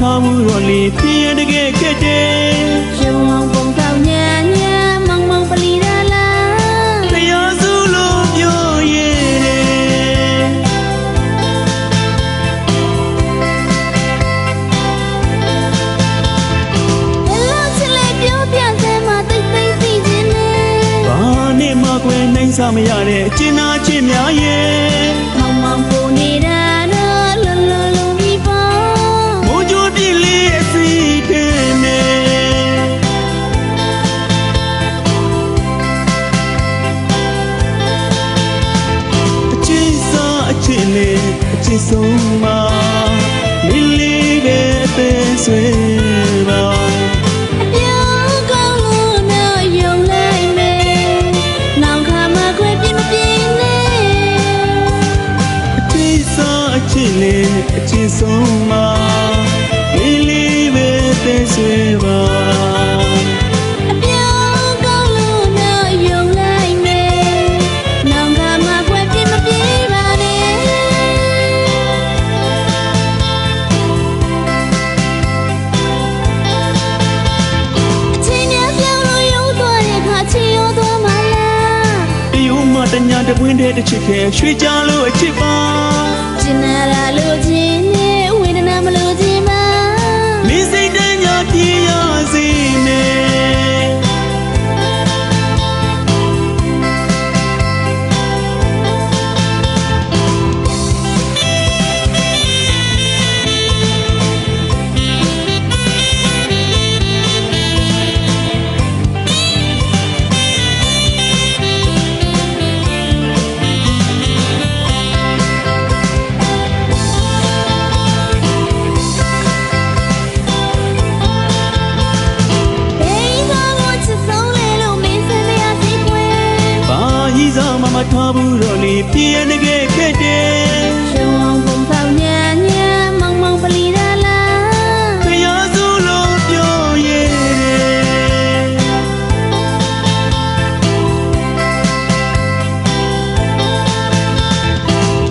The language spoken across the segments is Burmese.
ထားဘူးတော့လေပြင်းရတကယ်ခက်တယ်ရှင်ဝေါပုံဆောင်ညာညာမောင်မောင်ပလီလာလာတရားစုလို့ပြောရတယ်ဘယ်လိုချစ်လဲပြောပြစမ်းမသိသိသိချင်းနဲ့ဘာနဲ့မှခွဲနိုင်စားမရတဲ့အကျဉ်းသားချင်းများရဲ့မောင်မောင်ပူနေတာတော့ ချစ်ဆုံးမှာလီလီပဲအသေးဆွေပါအပြောင်းကောင်းလို့တော့ယုံလိုက်မယ်နောင်ခါမှခွဲပြင်းမပြင်းနဲ့အချစ်စားအချစ်လေးအချစ်ဆုံးမှာလီလီပဲအသေးဆွေ တညာတပွင့်တဲ့တစ်ချစ်ခဲရွှေကြလို့အချစ်ပါကျင်နာရလို့ခြင်း မမထားဘူးတော့လေပြေရတကယ်ခက်တယ်ရှင်ဝေါပုံဆောင်ညာညာမောင်မောင်ပလီလာလာတရားစုလို့ပြောရတယ်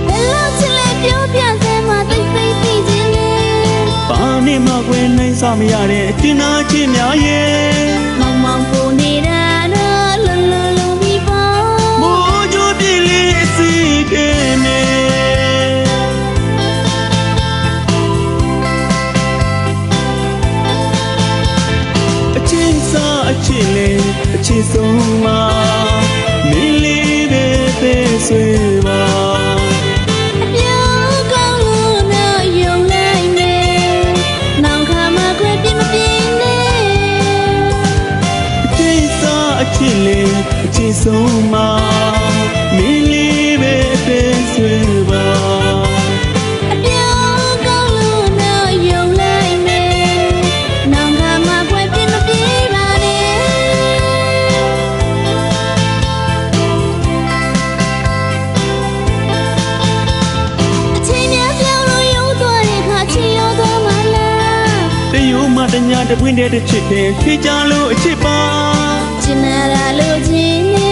ဘယ်လိုချစ်လဲပြောပြစမ်းမသိသိသိချင်းနဲ့ဘာနဲ့မှခွဲနိုင်စားမရတဲ့အကျဉ်းသားချင်းများရဲ့မောင်မောင်ပူနေတာတော့ ချင်းဆုံးမှာမင်းလေးပဲပဲဆွေပါအပြောင်းကောင်းလို့တော့ယုံလိုက်မယ်နောင်ခါမှခွဲပြင်းမပြင်းနဲ့အချင်းစားအချင်းလေးအချင်းဆုံးမှာမ ညာတပွင့်တဲ့တစ်ချစ်တဲ့ခေကြလို့အချစ်ပါကျင်နာရလို့ခြင်းန